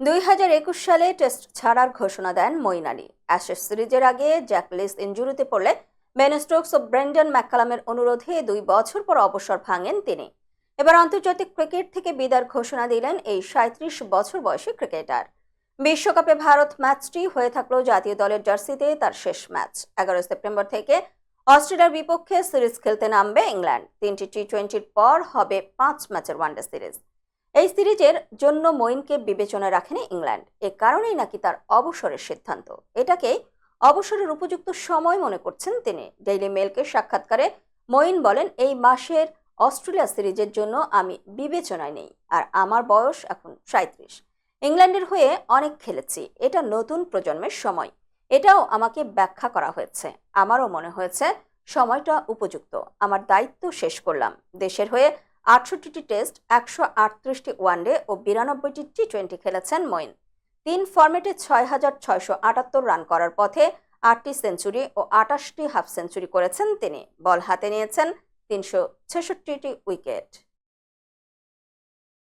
দুই হাজার একুশ সালে টেস্ট ছাড়ার ঘোষণা দেন মঈন আলী অ্যাশেজ সিরিজের আগে জ্যাকলিস ইঞ্জুরিতে পড়লে বেন স্টোকস ও ব্রেন্ডন ম্যাককালামের অনুরোধে দুই বছর পর অবসর ভাঙেন তিনি। এবার আন্তর্জাতিক ক্রিকেট থেকে বিদার ঘোষণা দিলেন এই সাঁত্রিশ বছর বয়সী ক্রিকেটার। বিশ্বকাপে ভারত ম্যাচটি হয়ে থাকল জাতীয় দলের জার্সিতে তার শেষ ম্যাচ। এগারো সেপ্টেম্বর থেকে অস্ট্রেলিয়ার বিপক্ষে সিরিজ খেলতে নামবে ইংল্যান্ড। তিনটি টি টোয়েন্টির পর হবে পাঁচ ম্যাচের ওয়ানডে সিরিজ। এই সিরিজের জন্য মঈনকে বিবেচনায় রাখেনি ইংল্যান্ড। এ কারণেই নাকি তার অবসরের সিদ্ধান্ত। এটাকে অবসরের উপযুক্ত সময় মনে করছেন তিনি। ডেইলি মেলকে সাক্ষাৎকারে মঈন বলেন, এই মাসের অস্ট্রেলিয়া সিরিজের জন্য আমি বিবেচনায় নেই, আর আমার বয়স এখন সাঁত্রিশ ইংল্যান্ডের হয়ে অনেক খেলেছি, এটা নতুন প্রজন্মের সময়। এটাও আমাকে ব্যাখ্যা করা হয়েছে। আমারও মনে হয়েছে, সময়টা উপযুক্ত। আমার দায়িত্ব শেষ করলাম। দেশের হয়ে আটষট্টিটি টেস্ট, একশো আটত্রিশটি ওয়ানডে ও বিরানব্বইটি টি টোয়েন্টি খেলেছেন মঈন। তিন ফর্মেটে ছয় হাজার ছয়শো আটাত্তর রান করার পথে আটটি সেঞ্চুরি ও আটাশটি হাফ সেঞ্চুরি করেছেন তিনি। বল হাতে নিয়েছেন তিনশো ছেষট্টিটি উইকেট।